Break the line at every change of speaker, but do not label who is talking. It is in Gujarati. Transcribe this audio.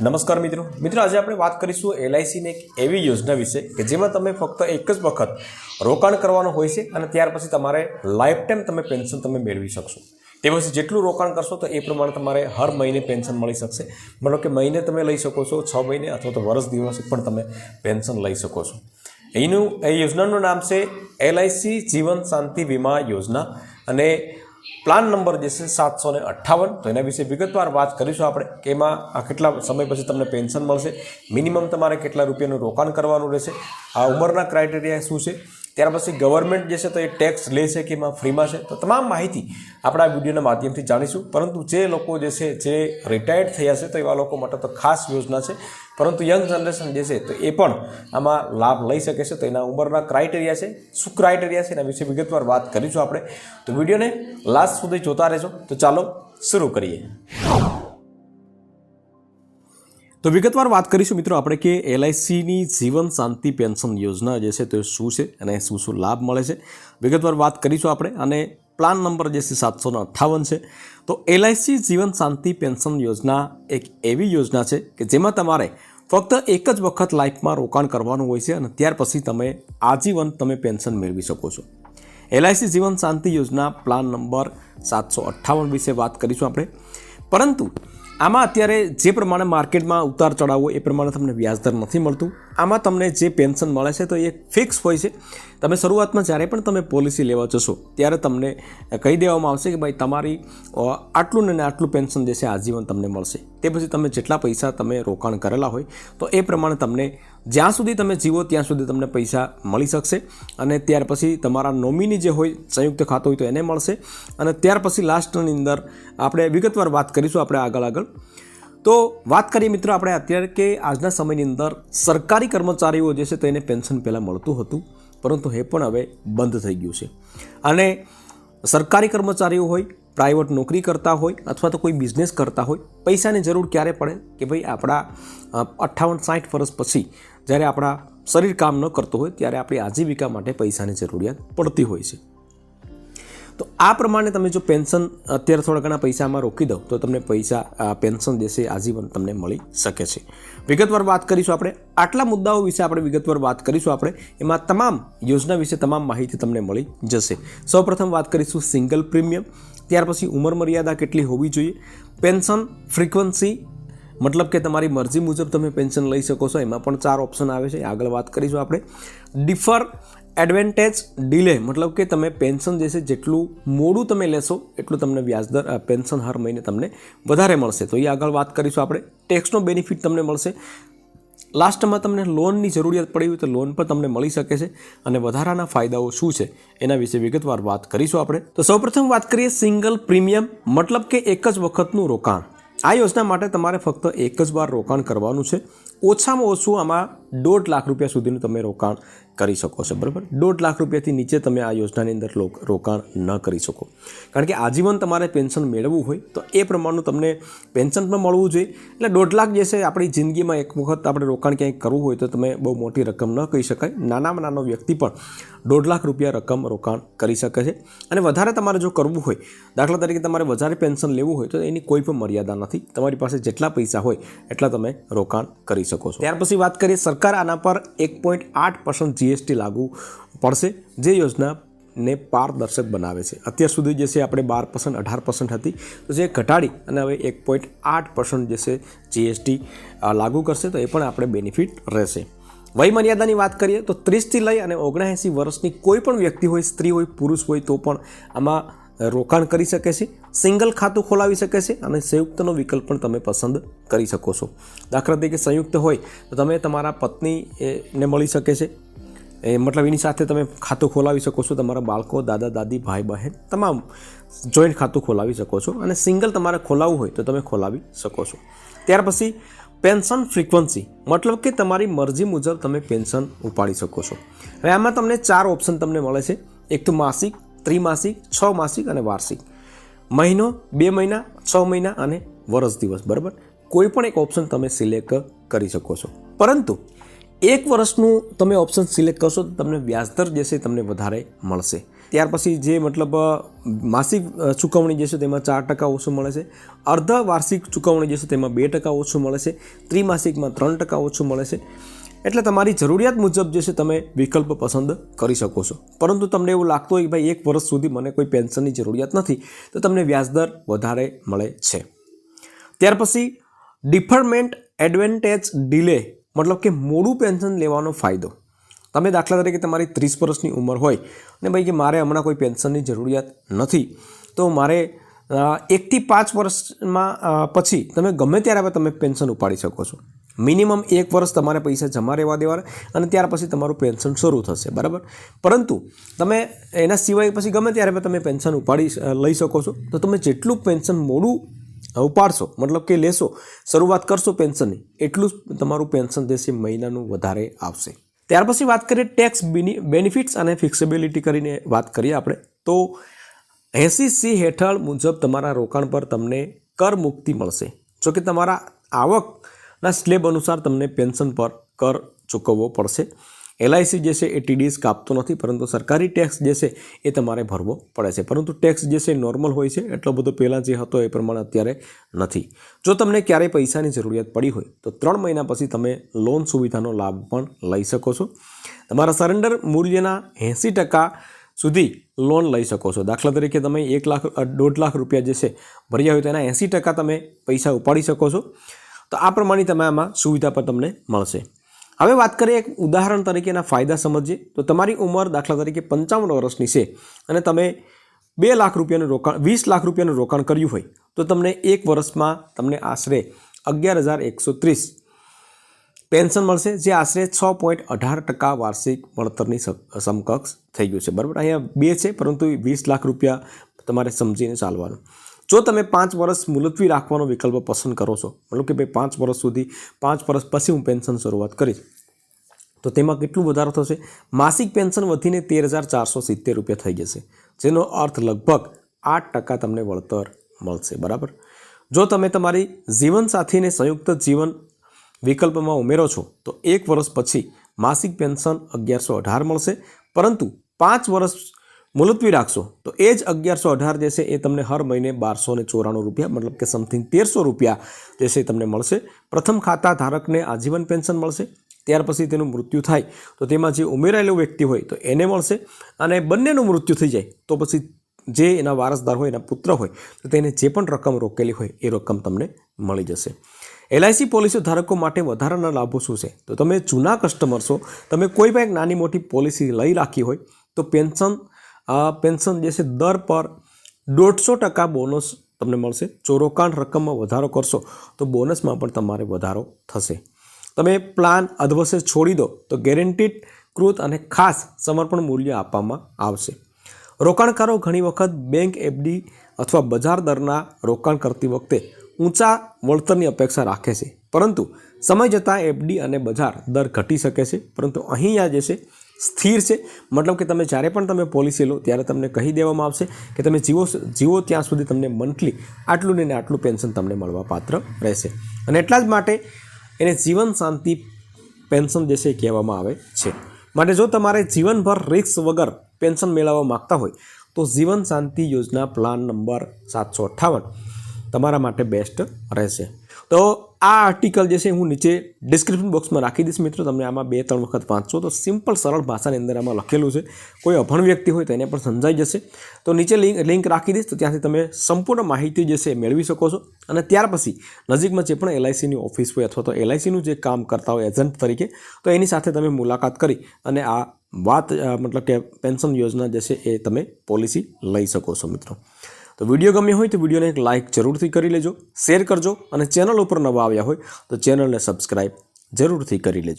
નમસ્કાર મિત્રો. મિત્રો, આજે આપણે વાત કરીશું એલઆઈસીની એક એવી યોજના વિશે કે જેમાં તમે ફક્ત એક જ વખત રોકાણ કરવાનું હોય છે અને ત્યાર પછી તમારે લાઈફ ટાઈમ તમે પેન્શન તમે મેળવી શકશો. તે પછી જેટલું રોકાણ કરશો તો એ પ્રમાણે તમારે હર મહિને પેન્શન મળી શકશે. મતલબ કે મહિને તમે લઈ શકો છો, છ મહિને અથવા તો વર્ષ દિવસે પણ તમે પેન્શન લઈ શકો છો. એનું, એ યોજનાનું નામ છે એલઆઈસી જીવન શાંતિ વીમા યોજના અને પ્લાન નંબર જે છે સાતસો ને અઠ્ઠાવન. તો એના વિશે વિગતવાર વાત કરીશું આપણે કે એમાં આ કેટલા સમય પછી તમને પેન્શન મળશે. મિનિમમ તમારે કેટલા રૂપિયાનું રોકાણ કરવાનું રહેશે. આ ઉંમરના ક્રાઇટેરિયા શું છે? ત્યાર પછી ગવર્મેન્ટ જે છે તો એ ટેક્સ લે છે કે એમાં ફ્રીમાં છે? તો તમામ માહિતી આપણા વિડીયોના માધ્યમથી જાણીશું. પરંતુ જે લોકો જે છે, જે રિટાયર્ડ થયા છે, તો એવા લોકો માટે તો ખાસ યોજના છે. પરંતુ યંગ જનરેશન જે છે, તો એ પણ આમાં લાભ લઈ શકે છે. તો એના ઉંમરના ક્રાઇટેરિયા છે, શું ક્રાઇટેરિયા છે, એના વિશે વિગતવાર વાત કરીશું આપણે. તો વિડીયોને લાસ્ટ સુધી જોતા રહેજો. તો ચાલો, શરૂ કરીએ. તો વિગતવાર વાત કરીશું મિત્રો આપણે કે એલઆઈસીની જીવન શાંતિ પેન્શન યોજના જે છે તે શું છે અને શું શું લાભ મળે છે. વિગતવાર વાત કરીશું આપણે અને પ્લાન નંબર જે છે સાતસો અઠ્ઠાવન છે. તો એલઆઈસી જીવન શાંતિ પેન્શન યોજના એક એવી યોજના છે કે જેમાં તમારે ફક્ત એક જ વખત લાઈફમાં રોકાણ કરવાનું હોય છે અને ત્યાર પછી તમે આજીવન તમે પેન્શન મેળવી શકો છો. એલઆઈસી જીવન શાંતિ યોજના પ્લાન નંબર સાતસો અઠ્ઠાવન વિશે વાત કરીશું આપણે. પરંતુ આમાં અત્યારે જે પ્રમાણે માર્કેટમાં ઉતાર ચડાવો એ પ્રમાણે તમને વ્યાજદર નથી મળતું. આમાં તમને જે પેન્શન મળે છે તો એ ફિક્સ હોય છે. તમે શરૂઆતમાં જ્યારે પણ તમે પોલિસી લેવા જશો, ત્યારે તમને કહી દેવામાં આવશે કે ભાઈ તમારી આટલું ને આટલું પેન્શન જે છે આજીવન તમને મળશે. તે પછી તમે જેટલા પૈસા તમે રોકાણ કરેલા હોય, તો એ પ્રમાણે તમને જ્યાં સુધી તમે જીવો, ત્યાં સુધી તમને પૈસા મળી શકશે. અને ત્યાર પછી તમારા નોમિની જે હોય, સંયુક્ત ખાતું હોય તો એને મળશે. અને ત્યાર પછી લાસ્ટની અંદર આપણે વિગતવાર વાત કરીશું આપણે આગળ આગળ. તો વાત કરીએ મિત્રો આપણે અત્યારે કે આજના સમયની અંદર સરકારી કર્મચારીઓ જે છે તેને પેન્શન પહેલાં મળતું હતું, પરંતુ એ પણ હવે બંધ થઈ ગયું છે. અને સરકારી કર્મચારીઓ હોય પ્રાઇવેટ નોકરી કરતા હોય અથવા તો કોઈ બિઝનેસ કરતા હોય, પૈસાની જરૂર ક્યારે પડે? કે ભાઈ આપણા અઠ્ઠાવન સાઠ વર્ષ પછી જ્યારે આપણા શરીર કામ ન કરતું હોય ત્યારે આપણી આજીવિકા માટે પૈસાની જરૂરિયાત પડતી હોય છે. તો આ પ્રમાણે તમે જો પેન્શન, અત્યારે થોડા ઘણા પૈસામાં રોકી દો, તો તમને પૈસા પેન્શન દેશે, આજીવન તમને મળી શકે છે. વિગતવાર વાત કરીશું આપણે. આટલા મુદ્દાઓ વિશે આપણે વિગતવાર વાત કરીશું આપણે. એમાં તમામ યોજના વિશે તમામ માહિતી તમને મળી જશે. સૌપ્રથમ વાત કરીશું સિંગલ પ્રીમિયમ. ત્યાર પછી ઉંમર મર્યાદા કેટલી હોવી જોઈએ? પેન્શન ફ્રીક્વન્સી મતલબ કે તમારી મરજી મુજબ તમે પેન્શન લઈ શકો છો, એમાં પણ ચાર ઓપ્શન આવે છે. આગળ વાત કરીશું આપણે. ડિફર એડવાન્ટેજ ડિલે મતલબ કે તમે પેન્શન જે છે, જેટલું મોડું તમે લેશો, એટલું તમને વ્યાજદર પેન્શન હર મહિને તમને વધારે મળશે. તો એ આગળ વાત કરીશું આપણે. ટેક્સનો બેનિફિટ તમને મળશે. લાસ્ટમાં તમને લોનની જરૂરિયાત પડી હોય તો લોન પણ તમને મળી શકે છે. અને વધારાના ફાયદાઓ શું છે એના વિશે વિગતવાર વાત કરીશું આપણે. તો સૌપ્રથમ વાત કરીએ સિંગલ પ્રીમિયમ મતલબ કે એક જ વખતનું રોકાણ. આ યોજના માટે તમારે ફક્ત એક જ વાર રોકાણ કરવાનું છે. ઓછામાં ઓછું આમાં દોઢ લાખ રૂપિયા સુધીનું તમે રોકાણ કરી શકો છો, બરાબર? દોઢ લાખ રૂપિયાથી નીચે તમે આ યોજનાની અંદર રોકાણ ન કરી શકો. કારણ કે આજીવન તમારે પેન્શન મેળવવું હોય તો એ પ્રમાણનું તમને પેન્શન પણ મળવું જોઈએ. એટલે દોઢ લાખ જે છે, આપણી જિંદગીમાં એક વખત આપણે રોકાણ ક્યાંય કરવું હોય તો તમે બહુ મોટી રકમ ન કહી શકાય. નાનામાં નાનો વ્યક્તિ પણ દોઢ લાખ રૂપિયા રકમ રોકાણ કરી શકે છે. અને વધારે તમારે જો કરવું હોય, દાખલા તરીકે તમારે વધારે પેન્શન લેવું હોય તો એની કોઈ પણ મર્યાદા નથી. તમારી પાસે જેટલા પૈસા હોય એટલા તમે રોકાણ કરી શકો છો. ત્યાર પછી વાત કરીએ સરકાર આના પર એક પોઈન્ટ આઠ પર્સન્ટ જીએસટી લાગુ પડશે, જે યોજનાને પારદર્શક બનાવે છે. અત્યાર સુધી જે છે આપણે બાર પર્સન્ટ અઢાર પર્સન્ટ હતી, તો જે ઘટાડી અને હવે એક પોઈન્ટ આઠ પર્સન્ટ જે છે જીએસટી લાગુ કરશે, તો એ પણ આપણે બેનિફિટ રહેશે. વય મર્યાદાની વાત કરીએ તો ત્રીસથી લઈ અને ઓગણએંસી વર્ષની કોઈ પણ વ્યક્તિ હોય, સ્ત્રી હોય, પુરુષ હોય, તો પણ આમાં રોકાણ કરી શકે છે, સિંગલ ખાતું ખોલાવી શકે છે અને સંયુક્તનો વિકલ્પ પણ તમે પસંદ કરી શકો છો. દાખલા તરીકે સંયુક્ત હોય તો તમે તમારા પત્ની ને મળી શકે છે. એ મતલબ એની સાથે તમે ખાતું ખોલાવી શકો છો, તમારા બાળકો, દાદા, દાદી, ભાઈ, બહેન તમામ જોઈન્ટ ખાતું ખોલાવી શકો છો અને સિંગલ તમારે ખોલાવવું હોય તો તમે ખોલાવી શકો છો. ત્યાર પછી પેન્શન ફ્રીક્વન્સી, મતલબ કે તમારી મરજી મુજબ તમે પેન્શન ઉપાડી શકો છો. હવે આમાં તમને ચાર ઓપ્શન તમને મળે છે. એક તો માસિક ત્રિમાસિક છ માસિક અને વાર્ષિક. મહિનો, બે મહિના, છ મહિના અને વર્ષ દિવસ, બરાબર? કોઈ પણ એક ઓપ્શન તમે સિલેક્ટ કરી શકો છો. પરંતુ, એક વર્ષનું તમે ઓપ્શન સિલેક્ટ કરશો તો તમને વ્યાજદર જે છે તમને વધારે મળશે. ત્યાર પછી જે મતલબ માસિક ચૂકવણી જે છે તેમાં ચાર ટકા ઓછું મળે છે. અર્ધ વાર્ષિક ચૂકવણી જે છે તેમાં બે ટકા ઓછું મળે છે. ત્રિમાસિકમાં ત્રણ ટકા ઓછું મળે છે. એટલે તમારી જરૂરિયાત મુજબ જે છે તમે વિકલ્પ પસંદ કરી શકો છો. પરંતુ તમને એવું લાગતું હોય કે ભાઈ એક વર્ષ સુધી મને કોઈ પેન્શનની જરૂરિયાત નથી, તો તમને વ્યાજદર વધારે મળે છે. ત્યાર પછી, ડિફરમેન્ટ એડવાન્ટેજ ડિલે મતલબ કે મોડું પેન્શન લેવાનો ફાયદો. તમે દાખલા તરીકે તમારી ત્રીસ વર્ષની ઉંમર હોય અને ભાઈ કે મારે હમણાં કોઈ પેન્શનની જરૂરિયાત નથી, તો મારે એકથી પાંચ વર્ષમાં પછી તમે ગમે ત્યારે હવે તમે પેન્શન ઉપાડી શકો છો. મિનિમમ એક વર્ષ તમારે પૈસા જમા રહેવા દેવાના અને ત્યાર પછી તમારું પેન્શન શરૂ થશે, બરાબર? પરંતુ તમે એના સિવાય પછી ગમે ત્યારે તમે પેન્શન ઉપાડી લઈ શકો છો, તો તમે જેટલું પેન્શન મોડું ઉપાડશો, મતલબ કે લેશો, શરૂઆત કરશો પેન્શનની, એટલું જ તમારું પેન્શન જે છે મહિનાનું વધારે આવશે. ત્યાર પછી વાત કરીએ ટેક્સ બેનિફિટ્સ અને ફિક્સેબિલિટી કરીને વાત કરીએ આપણે, તો એસી સી હેઠળ મુજબ તમારા રોકાણ પર તમને કર મુક્તિ મળશે. જો કે તમારા આવકના સ્લેબ અનુસાર તમને પેન્શન પર કર ચૂકવવો પડશે. એલઆઈસી જે છે એ ટીડીએસ કાપતો નથી, પરંતુ સરકારી ટેક્સ જે છે એ તમારે ભરવો પડે છે. પરંતુ ટેક્સ જે છે નોર્મલ હોય છે, એટલો બધો પહેલાં જે હતો એ પ્રમાણે અત્યારે નથી. જો તમને ક્યારેય પૈસાની જરૂરિયાત પડી હોય, તો ત્રણ મહિના પછી તમે લોન સુવિધાનો લાભ પણ લઈ શકો છો. તમારા સરેન્ડર મૂલ્યના એંસી ટકા સુધી લોન લઈ શકો છો. દાખલા તરીકે તમે એક લાખ, દોઢ લાખ રૂપિયા જે છે ભર્યા હોય તો એના એંસી ટકા તમે પૈસા ઉપાડી શકો છો. તો આ પ્રમાણે તમે આમાં સુવિધા પણ તમને મળશે. હવે વાત કરીએ એક ઉદાહરણ તરીકેના ફાયદા સમજીએ. તો તમારી ઉંમર દાખલા તરીકે પંચાવન વર્ષની છે અને તમે બે લાખ રૂપિયાનું રોકાણ, વીસ લાખ રૂપિયાનું રોકાણ કર્યું હોય, તો તમને એક વર્ષમાં તમને આશરે અગિયાર હજાર એકસો ત્રીસ પેન્શન મળશે, જે આશરે છ પોઈન્ટ અઢાર ટકા વાર્ષિક વળતરની સમ- સમકક્ષ થઈ ગયું છે. બરાબર? અહીંયા બે છે, પરંતુ વીસ લાખ રૂપિયા તમારે સમજીને ચાલવાનું. જો તમે પાંચ વર્ષ મુલતવી રાખવાનો વિકલ્પ પસંદ કરો છો, મતલબ કે ભાઈ પાંચ વર્ષ સુધી, પાંચ વર્ષ પછી હું પેન્શન શરૂઆત કરીશ, તો તેમાં કેટલું વધારો થશે? માસિક પેન્શન વધીને તેર હજાર ચારસો સિત્તેર રૂપિયા થઈ જશે, જેનો અર્થ લગભગ આઠ ટકા તમને વળતર મળશે, બરાબર? જો તમે તમારી જીવનસાથીને સંયુક્ત જીવન વિકલ્પમાં ઉમેરો છો, તો એક વર્ષ પછી માસિક પેન્શન અગિયારસો અઢાર મળશે, પરંતુ પાંચ વર્ષ મુલતવી રાખશો, તો એ જ અગિયારસો અઢાર જે છે એ તમને હર મહિને બારસો ને ચોરાણું રૂપિયા, મતલબ કે સમથિંગ તેરસો રૂપિયા જે છે તમને મળશે. પ્રથમ ખાતા ધારકને આજીવન પેન્શન મળશે, ત્યાર પછી તેનું મૃત્યુ થાય, તો તેમાં જે ઉમેરાયેલો વ્યક્તિ હોય તો એને મળશે અને બંનેનું મૃત્યુ થઈ જાય, તો પછી જે એના વારસદાર હોય, એના પુત્ર હોય, તો તેને જે પણ રકમ રોકેલી હોય, એ રકમ તમને મળી જશે. એલઆઈસી પોલિસી ધારકો માટે વધારાના લાભો શું છે? તો તમે જૂના કસ્ટમર છો, તમે કોઈ પણ એક નાની મોટી પોલિસી લઈ રાખી હોય, તો પેન્શન અ, પેન્શન જે છે દર પર દોઢસો ટકા બોનસ તમને મળશે. જો રોકાણ રકમમાં વધારો કરશો તો બોનસમાં પણ તમારે વધારો થશે. તમે પ્લાન અધવશે છોડી દો તો ગેરંટીડ કૃત અને ખાસ સમર્પણ મૂલ્ય આપવામાં આવશે. રોકાણકારો ઘણી વખત બેંક એફડી અથવા બજાર દરના રોકાણ કરતી વખતે ઊંચા વળતરની અપેક્ષા રાખે છે. પરંતુ સમય જતાં એફડી અને બજાર દર ઘટી શકે છે. પરંતુ અહીંયા જે છે સ્થિર છે. મતલબ કે તમે જ્યારે પણ તમે પોલિસી લો, ત્યારે તમને કહી દેવામાં આવશે કે તમે જીવો જીવો ત્યાં સુધી તમને મંથલી આટલું ને આટલું પેન્શન તમને મળવા પાત્ર રહેશે. અને એટલા જ માટે એને જીવન શાંતિ પેન્શન જે છે કહેવામાં આવે છે. માટે જો તમારે જીવનભર રિસ્ક વગર પેન્શન મેળવવા માગતા હોય, તો જીવન શાંતિ યોજના પ્લાન નંબર સાતસો અઠ્ઠાવન તમારા માટે બેસ્ટ રહેશે. તો આ આર્ટિકલ જે છે હું નીચે ડિસ્ક્રિપ્શન બોક્સમાં રાખી દઈશ મિત્રો. તમને આમાં બે, ત્રણ વખત વાંચશો તો સિમ્પલ સરળ ભાષાની અંદર આમાં લખેલું છે. કોઈ અભણ વ્યક્તિ હોય તો એને પણ સમજાઈ જશે. તો નીચે લિંક લિંક રાખી દઈશ તો ત્યાંથી તમે સંપૂર્ણ માહિતી જે છે મેળવી શકો છો. અને ત્યાર પછી નજીકમાં જે પણ એલઆઈસીની ઓફિસ હોય અથવા તો એલઆઈસીનું જે કામ કરતા હોય એજન્ટ તરીકે, તો એની સાથે તમે મુલાકાત કરી અને આ વાત મતલબ કે પેન્શન યોજના જે છે એ તમે પોલિસી લઈ શકો છો મિત્રો. તો વીડિયો ગમ્યો હોય તો વિડીયોને એક લાઇક જરૂરથી કરી લેજો શેર કરજો અને ચેનલ ઉપર નવા આવ્યા હોય તો ચેનલને સબસ્ક્રાઈબ જરૂરથી કરી લેજો.